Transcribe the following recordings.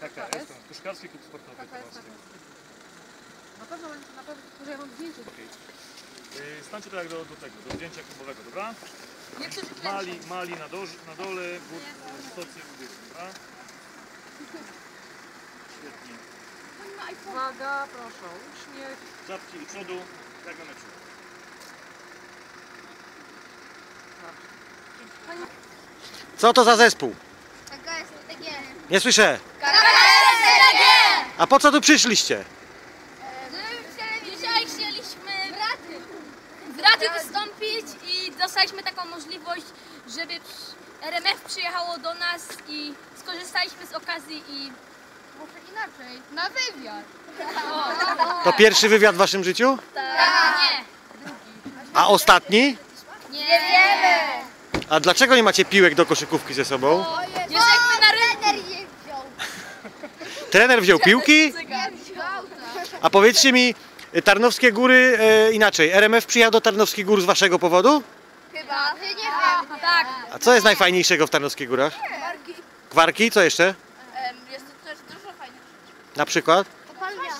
KKS, to Puszkarski Klub Sportowy KKS, Kowalski. Na pewno będzie, na pewno, że ja mam zdjęcie. Okej. Yy, Stańcie tak jak do, do tego, do zdjęcia klubowego, dobra? Mali, mali na, doż, na dole, gór, stocy u góry, dobra? Świetnie. Uwaga, proszę, uśmiech. Czapki i przodu, jak na meczu. Co to za zespół? Nie słyszę. KKS-TG! A po co tu przyszliście? Dzisiaj chcieliśmy w radiu wystąpić i dostaliśmy taką możliwość, żeby RMF przyjechało do nas i skorzystaliśmy z okazji i Może inaczej. Na wywiad. To pierwszy wywiad w waszym życiu? nie, A ostatni? nie wiemy. A dlaczego nie macie piłek do koszykówki ze sobą? Jesteśmy na rynku. Trener je wziął. Trener wziął piłki? Nie. A powiedzcie mi, Tarnowskie Góry e, inaczej. RMF przyjechał do Tarnowskich Gór z waszego powodu? Chyba. Nie wiem. Tak, A co jest najfajniejszego w Tarnowskich Górach? Kwarki, co jeszcze? jest to też dużo fajnych Na przykład? Kopalnia.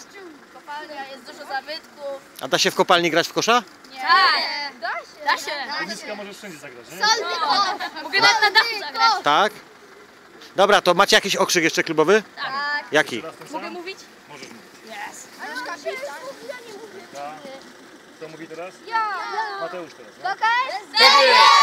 kopalnia, jest dużo zabytków. A da się w kopalni grać w kosza? Tak, Da się. da się. Możesz wszędzie zagrać, nie? Solny kot. Mogę na dachu zagrać. Tak? Dobra, to macie jakiś okrzyk jeszcze klubowy? Tak. Jaki? Mogę mówić? Możesz mówić. Yes. Ale kapitan. Ja nie mówię. Tak. Kto mówi teraz? Ja. Mateusz teraz. tak? KKS-TG!